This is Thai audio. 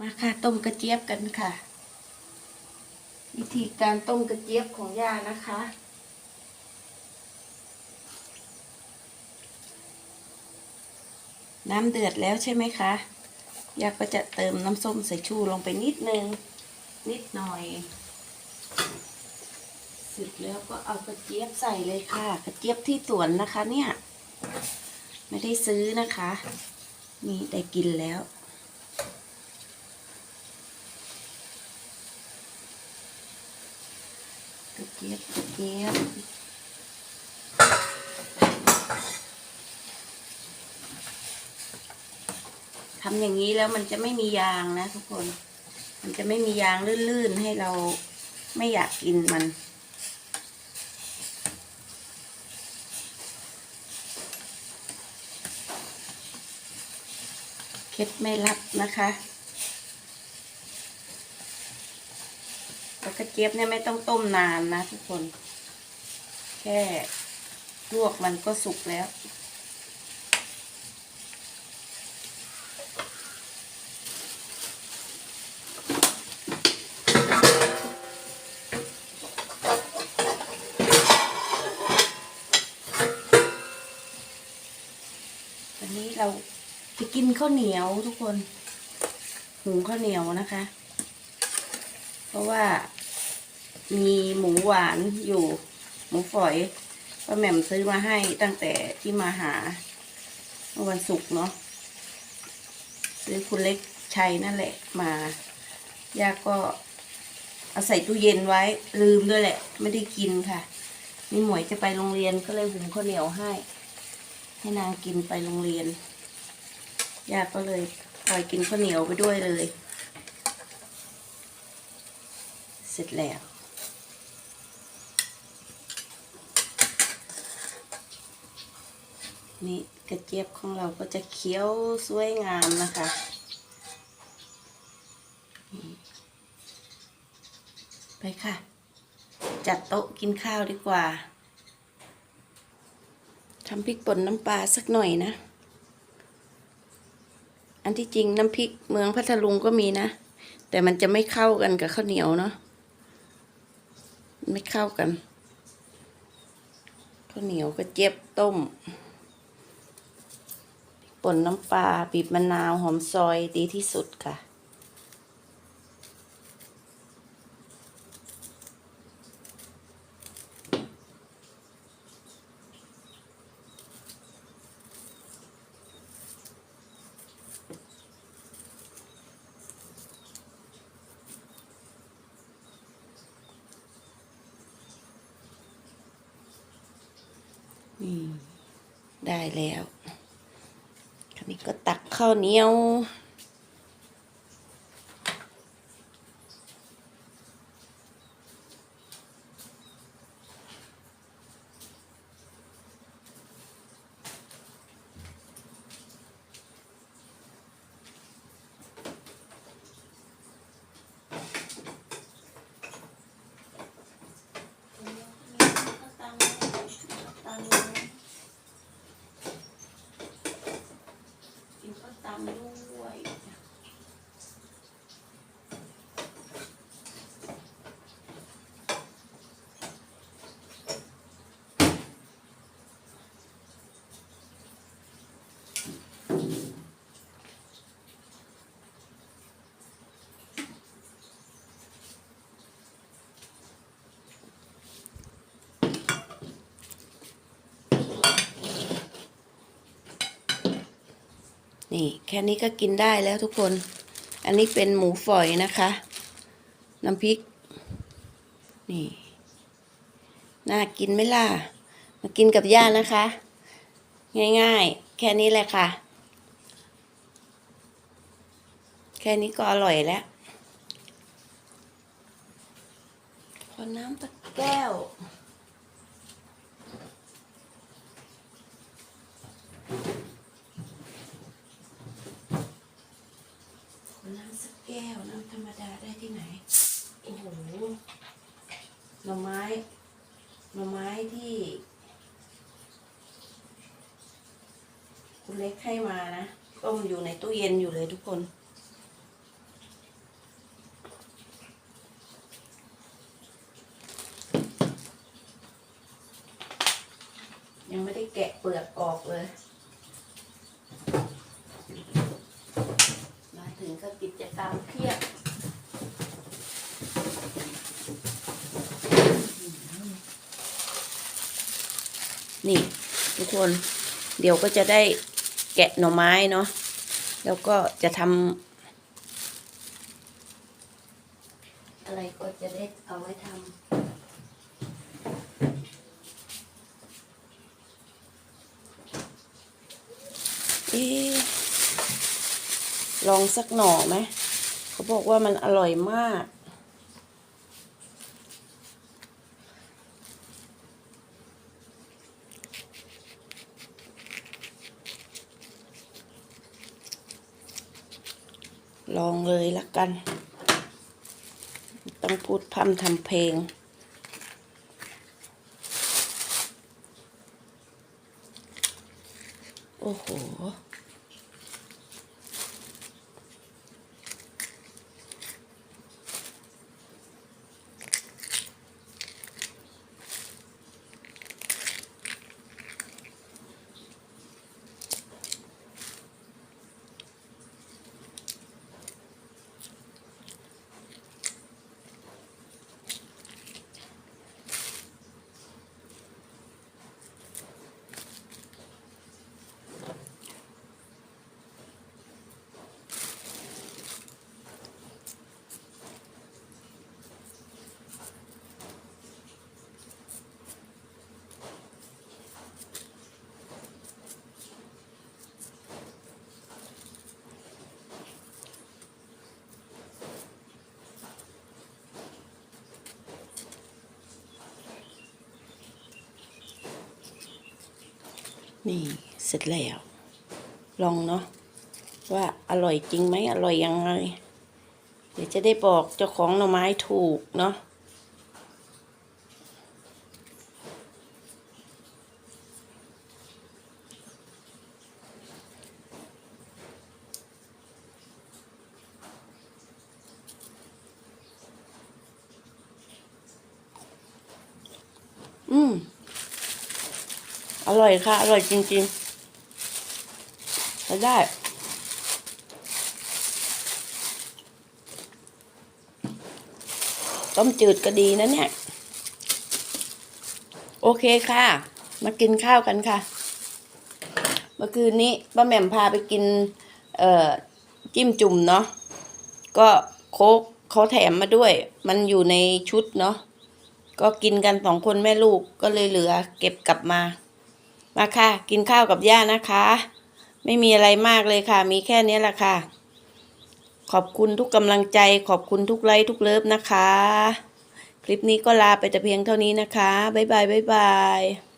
มาค่ะต้มกระเจี๊ยบกันค่ะ วิธีการต้มกระเจี๊ยบของย่านะคะ น้ำเดือดแล้วใช่ไหมคะย่าก็จะเติมน้ำส้มสายชูลงไปนิดนึง นิดหน่อยเสร็จแล้วก็เอากระเจี๊ยบใส่เลยค่ะ กระเจี๊ยบที่สวนนะคะ เนี่ย ไม่ได้ซื้อนะคะ นี่ได้กินแล้ว กระเจี๊ยบกระเจี๊ยบทำอย่างนี้แล้วมันจะไม่มียางนะทุกคน มันจะไม่มียางลื่นๆ ให้เราไม่อยากกินมันเคล็ดไม่ลับนะคะ แล้วกระเจี๊ยบเนี่ยไม่ต้องต้มนานนะทุกคน แค่ลวกมันก็สุกแล้ว วันนี้เราจะกินข้าวเหนียวทุกคน หุงข้าวเหนียวนะคะ เพราะว่า มีหมูหวานอยู่ หมูฝอยป้าแหม่มซื้อมาให้ตั้งแต่ที่มาหาเมื่อวันศุกร์เนาะซื้อคุณเล็กชัยนั่นแหละมาย่าก็เอาใส่ตู้เย็นไว้ลืมด้วยแหละ ไม่ได้กินค่ะนี่หมวยจะไปโรงเรียนก็เลยหุงข้าวเหนียวให้ ให้นางกินไปโรงเรียนย่าก็เลยปล่อยกินข้าวเหนียวไปด้วยเลย เสร็จแล้ว นี่กระเจี๊ยบของเราก็จะเคี้ยวสวยงามนะคะไปค่ะ จัดโต๊ะกินข้าวดีกว่าทำพริกป่นน้ำปลาสักหน่อยนะ อันที่จริงน้ำพริกเมืองพัทลุงก็มีนะ แต่มันจะไม่เข้ากันกับข้าวเหนียวเนาะไม่เข้ากันข้าวเหนียวกระเจี๊ยบต้ม ป่นน้ำปลาบีบมะนาวหอมซอยดีที่สุดค่ะ นี่ ได้แล้วคราว นี่ก็ตักข้าวเหนียว กินข้าวตำด้วย นี่แค่นี้ก็กินได้แล้วทุกคน อันนี้เป็นหมูฝอยนะคะ น้ำพริก นี่ น่ากินไหมล่ะ มากินกับย่านะคะ ง่ายๆ แค่นี้แหละค่ะ แค่นี้ก็อร่อยแล้ว ขอน้ำตะแก้ว น้ำสักแก้วน้ำธรรมดาได้ที่ไหน โอ้โห หน่อไม้ หน่อไม้ที่ คุณเล็กให้มานะ ต้มอยู่ในตู้เย็นอยู่เลยทุกคนยังไม่ได้แกะเปลือกออกเลย นี่ ทุกคนเดี๋ยวก็จะได้แกะหน่อไม้เนาะแล้วก็จะทำอะไรก็จะได้เอาไว้ทำเอ๊ะลองสักหน่อไหม เขาบอกว่ามันอร่อยมาก ลองเลยละกัน ต้องพูดพร่ำทำเพลง โอ้โห นี่เสร็จแล้ว ลองเนาะว่าอร่อยจริงไหมอร่อยยังไง เดี๋ยวจะได้บอกเจ้าของหน่อไม้ถูกเนาะอืม อร่อยค่ะ อร่อยจริงๆใช้ได้ ต้มจืดก็ดีนะเนี่ย โอเคค่ะ มากินข้าวกันค่ะ เมื่อคืนนี้ป้าแหม่มพาไปกิน เอ่อ จิ้มจุ่มเนาะ ก็โคกเขาแถมมาด้วย มันอยู่ในชุดเนาะ ก็กินกันสองคนแม่ลูกก็เลยเหลือ เก็บกลับมา มาค่ะ กินข้าวกับย่านะคะ ไม่มีอะไรมากเลยค่ะ มีแค่นี้แหละค่ะ ขอบคุณทุกกำลังใจ ขอบคุณทุกไลค์ทุกเลิฟนะคะ คลิปนี้ก็ลาไปแต่เพียงเท่านี้นะคะ บ๊ายบายบ๊ายบาย